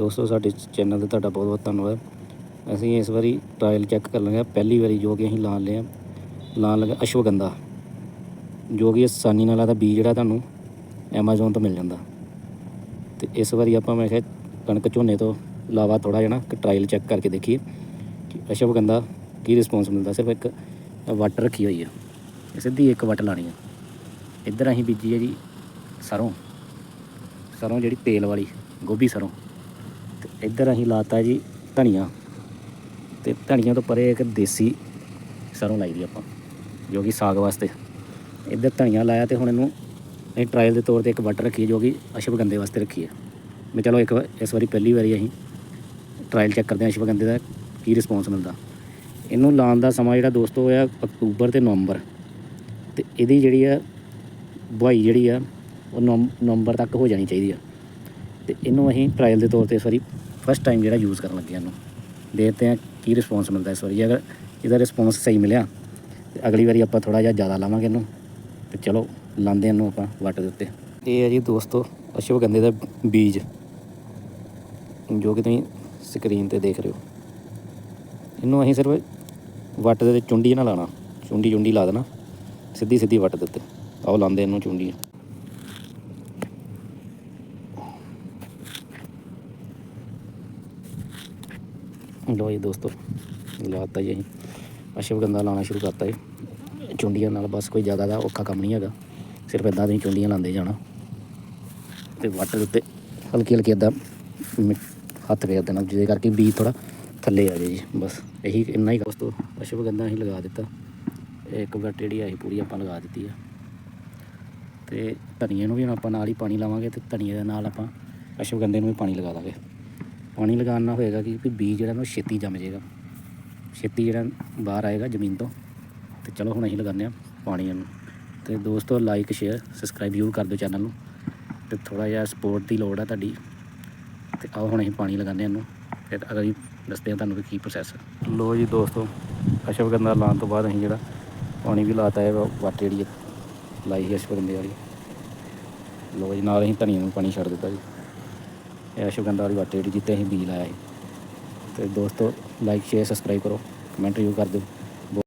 ਦੋਸਤੋ, ਸਾਡੇ ਚੈਨਲ ਤੇ ਤੁਹਾਡਾ ਬਹੁਤ ਬਹੁਤ ਧੰਨਵਾਦ। ਅਸੀਂ ਇਸ ਵਾਰੀ ਟ੍ਰਾਇਲ ਚੈੱਕ ਕਰ ਲਾਂਗੇ ਪਹਿਲੀ ਵਾਰੀ ਜੋ ਕਿ ਅਸੀਂ ਲਾਣ ਲਿਆ ਲਾਣ ਲੱਗਾ ਅਸ਼ਵਗੰਧਾ, ਜੋ ਕਿ ਆਸਾਨੀ ਨਾਲ ਆਦਾ ਬੀਜ ਜਿਹੜਾ ਤੁਹਾਨੂੰ ਐਮਾਜ਼ੋਨ ਤੋਂ ਮਿਲ ਜਾਂਦਾ। ਤੇ ਇਸ ਵਾਰੀ ਆਪਾਂ ਮੈਂ ਕਿਹਾ ਕਣਕ ਝੋਨੇ ਤੋਂ ਇਲਾਵਾ ਥੋੜਾ ਜਿਹਾ ਨਾ ਟ੍ਰਾਇਲ ਚੈੱਕ ਕਰਕੇ ਦੇਖੀਏ ਕਿ ਅਸ਼ਵਗੰਧਾ ਕੀ ਰਿਸਪੌਂਸ ਮਿਲਦਾ। ਸਿਰਫ ਇੱਕ ਵੱਟ ਰੱਖੀ ਹੋਈ ਹੈ ਇਹ ਸਿੱਧੀ ਇੱਕ ਵੱਟ ਲਾਣੀ ਆ। ਇੱਧਰ ਅਸੀਂ ਬੀਜੀ ਹੈ ਜੀ ਸਰੋਂ। ਸਰੋਂ ਜਿਹੜੀ ਤੇਲ ਵਾਲੀ, ਗੋਭੀ ਸਰੋਂ। ਇੱਧਰ ਅਸੀਂ ਲਾਤਾ ਜੀ ਧਨੀਆ ਤੇ ਧਨੀਆ ਤੋਂ ਪਰੇ ਇੱਕ ਦੇਸੀ ਸਰੋਂ ਲਾਈ ਦੀ ਆਪਾਂ, ਜੋ ਕਿ ਸਾਗ ਵਾਸਤੇ। ਇੱਧਰ ਧਨੀਆ ਲਾਇਆ ਤੇ ਹੁਣ ਇਹਨੂੰ ਅਸੀਂ ਟ੍ਰਾਇਲ ਦੇ ਤੌਰ ਤੇ ਇੱਕ ਵੱਟ ਰੱਖੀ ਹੈ ਜੋ ਕਿ ਅਸ਼ਵਗੰਧੇ ਵਾਸਤੇ ਰੱਖੀ ਹੈ ਮੈਂ ਚਲੋ ਇੱਕ ਵਾਰ ਇਸ ਵਾਰੀ ਪਹਿਲੀ ਵਾਰੀ ਅਸੀਂ ਟ੍ਰਾਇਲ ਚੈੱਕ ਕਰਦੇ ਹਾਂ ਅਸ਼ਵਗੰਧੇ ਦਾ ਕੀ ਰਿਸਪੌਂਸ ਮਿਲਦਾ। ਇਹਨੂੰ ਲਾਉਣ ਦਾ ਸਮਾਂ ਜਿਹੜਾ ਦੋਸਤੋ ਹੋਇਆ ਅਕਤੂਬਰ ਤੇ ਨਵੰਬਰ। ਤੇ ਇਹਦੀ ਜਿਹੜੀ ਆ ਬੁਆਈ ਜਿਹੜੀ ਆ, ਉਹ ਨਵੰ- ਨਵੰਬਰ ਤੱਕ ਹੋ ਜਾਣੀ ਚਾਹੀਦੀ ਆ। ਤੇ ਇਹਨੂੰ ਅਸੀਂ ਟ੍ਰਾਇਲ ਦੇ ਤੌਰ ਤੇ ਇਸ ਵਾਰੀ ਫਸਟ ਟਾਈਮ ਜਿਹੜਾ ਯੂਜ਼ ਕਰਨ ਲੱਗੇ ਇਹਨੂੰ। ਦੇਖਦੇ ਹਾਂ ਕੀ ਰਿਸਪੌਂਸ ਮਿਲਦਾ ਇਸ ਵਾਰੀ। ਅਗਰ ਇਹਦਾ ਰਿਸਪੌਂਸ ਸਹੀ ਮਿਲਿਆ, ਤੇ ਅਗਲੀ ਵਾਰੀ ਆਪਾਂ ਥੋੜਾ ਜਿਹਾ ਜ਼ਿਆਦਾ ਲਾਵਾਂਗੇ ਇਹਨੂੰ। ਤੇ ਚਲੋ, ਲਾਉਂਦੇ ਇਹਨੂੰ ਆਪਾਂ ਵੱਟ ਦੇ ਉੱਤੇ। ਇਹ ਹੈ ਜੀ ਦੋਸਤੋ ਅਸ਼ਵਗੰਧੇ ਦਾ ਬੀਜ। ਜੋ ਕਿ ਤੁਸੀਂ ਸਕਰੀਨ ਤੇ ਦੇਖ ਰਹੇ ਹੋ। ਇਹਨੂੰ ਅਸੀਂ ਸਿਰਫ ਵੱਟ ਦੇ ਚੁੰਡੀ ਨਾਲ ਲਾਣਾ ਚੁੰਡੀ ਚੁੰਡੀ ਲਾ ਦੇਣਾ। ਸਿੱਧੀ ਸਿੱਧੀ ਵੱਟ ਦੇ ਉੱਤੇ। ਆਓ ਲਾਉਂਦੇ ਇਹਨੂੰ ਚੁੰਡੀ। ਲੋ ਜੀ ਦੋਸਤੋ ਲਾਤਾ ਜੀ ਅਸੀਂ। ਅਸ਼ਵਗੰਧਾ ਲਾਉਣਾ ਸ਼ੁਰੂ ਕਰਤਾ ਜੀ। ਚੁੰਡੀਆਂ ਨਾਲ ਬਸ ਕੋਈ ਜ਼ਿਆਦਾ ਦਾ ਔਖਾ ਕੰਮ ਨਹੀਂ ਹੈਗਾ। ਸਿਰਫ ਇਦਾਂ ਦੀ ਚੁੰਡੀਆਂ ਲਾਉਂਦੇ ਜਾਣਾ। ਤੇ ਵਾਟਰ ਦੇ ਉੱਤੇ ਹਲਕੀ ਹਲਕੀ ਇਦਾਂ ਹੱਥ ਫੇਰ ਦੇਣਾ, ਜਿਹਦੇ ਕਰਕੇ ਬੀਜ ਥੋੜਾ ਥੱਲੇ ਆ ਜਾਏ ਜੀ, ਬਸ। ਇਹੀ ਇੰਨਾ ਹੀ ਦੋਸਤੋ ਅਸ਼ਵਗੰਧਾ ਅਸੀਂ ਲਗਾ ਦਿੱਤਾ। ਇੱਕ ਵੱਟ ਜਿਹੜੀ ਆ ਪੂਰੀ ਆਪਾਂ ਲਗਾ ਦਿੱਤੀ ਆ। ਤੇ ਧਨੀਏ ਨੂੰ ਵੀ ਹੁਣ ਆਪਾਂ ਨਾਲ ਹੀ ਪਾਣੀ ਲਾਵਾਂਗੇ ਤੇ ਧਨੀਏ ਦੇ ਨਾਲ ਆਪਾਂ ਅਸ਼ਵਗੰਧੇ ਨੂੰ ਵੀ ਪਾਣੀ ਲਗਾ ਦਾਂਗੇ। ਪਾਣੀ ਲਗਾਉਣ ਨਾਲ ਹੋਏਗਾ ਕਿ ਵੀ ਬੀਜ ਜਿਹੜਾ ਨਾ ਉਹ ਛੇਤੀ ਜੰਮ ਜਾਏਗਾ। ਛੇਤੀ ਜਿਹੜਾ ਬਾਹਰ ਆਏਗਾ ਜ਼ਮੀਨ ਤੋਂ। ਤੇ ਚਲੋ ਹੁਣ ਅਸੀਂ ਲਗਾਉਂਦੇ ਹਾਂ ਪਾਣੀ ਇਹਨੂੰ। ਤੇ ਦੋਸਤੋ ਲਾਈਕ ਸ਼ੇਅਰ ਸਬਸਕ੍ਰਾਈਬ ਜ਼ਰੂਰ ਕਰ ਦਿਓ ਚੈਨਲ ਨੂੰ। ਤੇ ਥੋੜਾ ਜਿਹਾ ਸਪੋਰਟ ਦੀ ਲੋੜ ਆ ਤੁਹਾਡੀ। ਤੇ ਆਓ ਹੁਣ ਅਸੀਂ ਪਾਣੀ ਲਗਾਉਂਦੇ ਹਾਂ ਇਹਨੂੰ। ਫਿਰ ਅਗਰ ਅਗਲੀ ਦੱਸਦੇ ਹਾਂ ਤੁਹਾਨੂੰ ਵੀ ਕੀ ਪ੍ਰੋਸੈਸ ਹੈ ਲੋ ਜੀ ਦੋਸਤੋ, ਅਸ਼ਵਗੰਧਾ ਲਾਉਣ ਤੋਂ ਬਾਅਦ ਅਸੀਂ ਜਿਹੜਾ ਪਾਣੀ ਵੀ ਲਾਤਾ ਹੈ ਵੱਟ ਜਿਹੜੀ ਹੈ ਲਾਈ ਹੈ ਅਸ਼ਵਗੰਧੇ ਵਾਲੀ। ਲੋ ਜੀ, ਨਾਲ ਅਸੀਂ ਧਨੀਆ ਨੂੰ ਪਾਣੀ ਛੱਡ ਦਿੱਤਾ ਜੀ। ਇਹ ਵਾਲੀ ਵੱਟ ਜਿਹੜੀ ਜਿੱਤੇ ਅਸੀਂ ਬੀਜ ਲਾਇਆ ਸੀ। ਤੇ ਦੋਸਤੋ ਲਾਈਕ ਸ਼ੇਅਰ ਸਬਸਕ੍ਰਾਈਬ ਕਰੋ। ਕਮੈਂਟ ਜ਼ਰੂਰ ਕਰ ਦਿਓ।